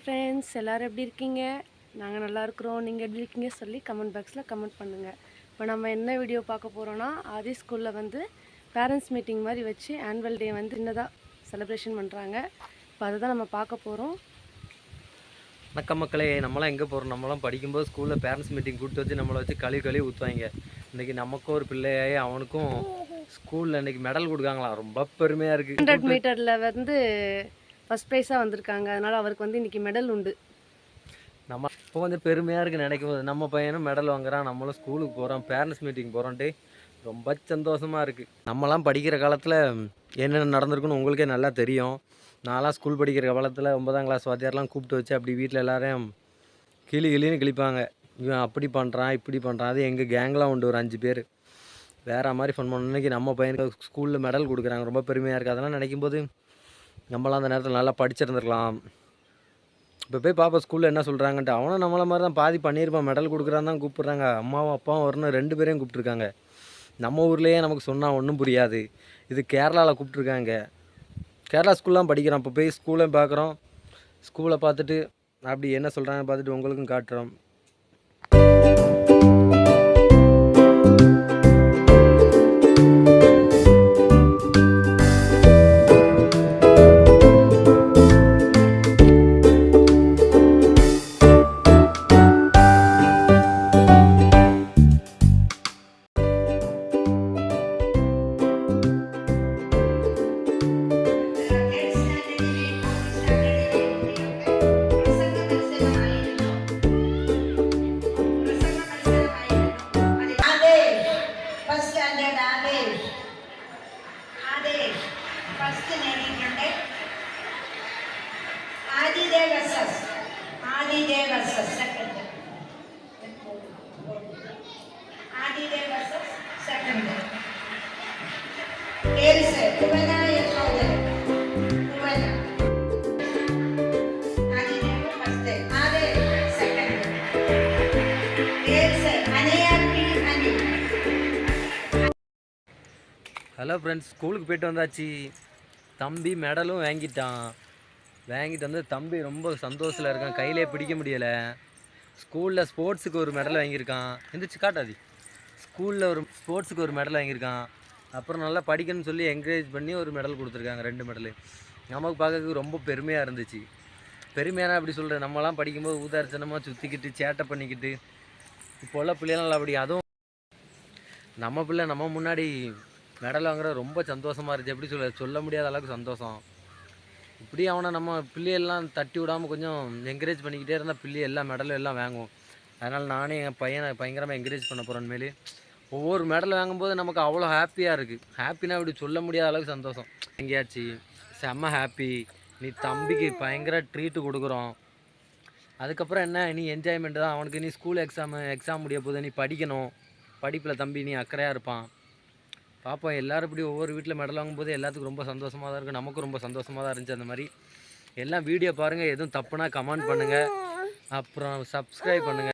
Hi friends எல்லோரும் எப்படி இருக்கீங்க? நாங்கள் நல்லா இருக்கிறோம். நீங்கள் எப்படி இருக்கீங்க? சொல்லி கமெண்ட் பாக்ஸில் கமெண்ட் பண்ணுங்கள் இப்போ நம்ம என்ன வீடியோ பார்க்க போகிறோன்னா ஆதி ஸ்கூலில் வந்து பேரண்ட்ஸ் மீட்டிங் மாதிரி வச்சு ஆனுவல் டே வந்து சின்னதாக செலிப்ரேஷன் பண்ணுறாங்க இப்போ அதை தான் நம்ம பார்க்க போகிறோம் வணக்கம் மக்களே. நம்மளாம் எங்கே போகிறோம் நம்மளாம் படிக்கும்போது ஸ்கூலில் பேரண்ட்ஸ் மீட்டிங் கூப்பிட்டு வச்சு நம்மளை வச்சு கழுவி கழுவி ஊற்றுவாங்க இன்றைக்கி நமக்கும் ஒரு பிள்ளையாகி அவனுக்கும் ஸ்கூலில் இன்றைக்கி மெடல் கொடுக்காங்களாம். ரொம்ப பெருமையாக இருக்குது ஹண்ட்ரட் மீட்டரில் வந்து ஃபஸ்ட் ப்ரைஸாக வந்திருக்காங்க. அதனால் அவருக்கு வந்து இன்றைக்கி மெடல் உண்டு. நம்ம இப்போ வந்து பெருமையாக இருக்குது நினைக்கும் போது நம்ம பையனும் மெடல் வாங்குறான். நம்மளும் ஸ்கூலுக்கு போகிறோம் பேரண்ட்ஸ் மீட்டிங் போகிறோன்ட்டு ரொம்ப சந்தோஷமாக இருக்குது நம்மலாம் படிக்கிற காலத்தில் என்னென்ன நடந்திருக்குன்னு உங்களுக்கே நல்லா தெரியும். நான்லாம் ஸ்கூல் படிக்கிற காலத்தில் ஒன்பதாம் கிளாஸ் வாத்தியார்லாம் கூப்பிட்டு வச்சு அப்படி வீட்டில் எல்லாரையும் கிளி கிளின்னு கிழிப்பாங்க. இவன் அப்படி பண்ணுறான் இப்படி பண்ணுறான் அது எங்கள் கேங்லாம் உண்டு ஒரு அஞ்சு பேர். வேறு மாதிரி ஃபன் பண்ண இன்னைக்கு நம்ம பையனுக்கு ஸ்கூலில் மெடல் கொடுக்குறாங்க. ரொம்ப பெருமையாக இருக்குது அதெல்லாம் நினைக்கும் போது நம்மளாம் அந்த நேரத்தில் நல்லா படிச்சிருந்துருக்கலாம். இப்போ போய் பாப்பா ஸ்கூலில் என்ன சொல்கிறாங்கன்ட்டு அவனும் நம்மளை மாதிரி தான் பாதி பண்ணியிருப்பான் மெடல் கொடுக்குறான் தான் கூப்பிட்றாங்க. அம்மாவும் அப்பாவும் வரணும் ரெண்டு பேரையும் கூப்பிட்ருக்காங்க நம்ம ஊர்லேயே நமக்கு சொன்னால் ஒன்றும் புரியாது. இது கேரளாவில் கூப்பிட்ருக்காங்க கேரளா ஸ்கூல்லாம் படிக்கிறோம். இப்போ போய் ஸ்கூலையும் பார்க்குறோம் ஸ்கூலை பார்த்துட்டு அப்படி என்ன சொல்கிறாங்க பார்த்துட்டு உங்களுக்கும் காட்டுறோம். versus Adide versus second. Adide versus second. Here is it. Kumena is order. Kumena. Adide first day. Ade second. Here is it. Anayaki Ani. Hello friends ஸ்கூலுக்கு போயிட்டு வந்தாச்சு தம்பி மெடலும் வாங்கிட்டான் வாங்கிட்டு வந்து தம்பி ரொம்ப சந்தோஷத்தில் இருக்கான். கையிலே பிடிக்க முடியலை. ஸ்கூலில் ஸ்போர்ட்ஸுக்கு ஒரு மெடல் வாங்கியிருக்கான். எந்திரிச்சு காட்டாதி. ஸ்கூலில் ஒரு ஸ்போர்ட்ஸுக்கு ஒரு மெடல் வாங்கியிருக்கான். அப்புறம் நல்லா படிக்கணும்னு சொல்லி என்கரேஜ் பண்ணி ஒரு மெடல் கொடுத்துருக்காங்க. ரெண்டு மெடலு நமக்கு பார்க்கறதுக்கு ரொம்ப பெருமையாக இருந்துச்சு. பெருமையான அப்படி சொல்கிறேன் நம்மலாம் படிக்கும்போது ஊதாரிச்சனமாக சுற்றிக்கிட்டு சேட்டை பண்ணிக்கிட்டு இப்போ உள்ள பிள்ளைகள் அப்படி அதுவும் நம்ம பிள்ளை நம்ம முன்னாடி மெடல் வாங்குற ரொம்ப சந்தோஷமாக இருந்துச்சு. எப்படி சொல்ல சொல்ல முடியாத அளவுக்கு சந்தோஷம். இப்படி அவனை நம்ம பிள்ளையெல்லாம் தட்டி விடாமல் கொஞ்சம் என்கரேஜ் பண்ணிக்கிட்டே இருந்தால் பிள்ளை எல்லா மெடலும் எல்லாம் வாங்குவோம். அதனால் நானே என் பையனை பயங்கரமாக என்கரேஜ் பண்ண போகிறேன் மேலே ஒவ்வொரு மெடல் வாங்கும்போது நமக்கு அவ்வளோ ஹாப்பியாக இருக்குது ஹாப்பினா இப்படி சொல்ல முடியாத அளவுக்கு சந்தோஷம். எங்கேயாச்சு செம்ம ஹாப்பி நீ தம்பிக்கு பயங்கர ட்ரீட்டு கொடுக்குறோம். அதுக்கப்புறம் என்ன? நீ என்ஜாய்மெண்ட் தான். அவனுக்கு நீ ஸ்கூல் எக்ஸாமு எக்ஸாம் முடிய போது நீ படிக்கணும். படிப்பில் தம்பி நீ அக்கறையாக இருப்பான். பார்ப்போம் எல்லோரும் இப்படி ஒவ்வொரு வீட்டில் மெடல் வாங்கும்போது எல்லாத்துக்கும் ரொம்ப சந்தோஷமாக தான் இருக்கும் நமக்கும் ரொம்ப சந்தோஷமாக தான் இருந்துச்சு அந்த மாதிரி. எல்லாம் வீடியோ பாருங்கள் எதுவும் தப்புனா கமெண்ட் பண்ணுங்கள் அப்புறம் சப்ஸ்கிரைப் பண்ணுங்கள்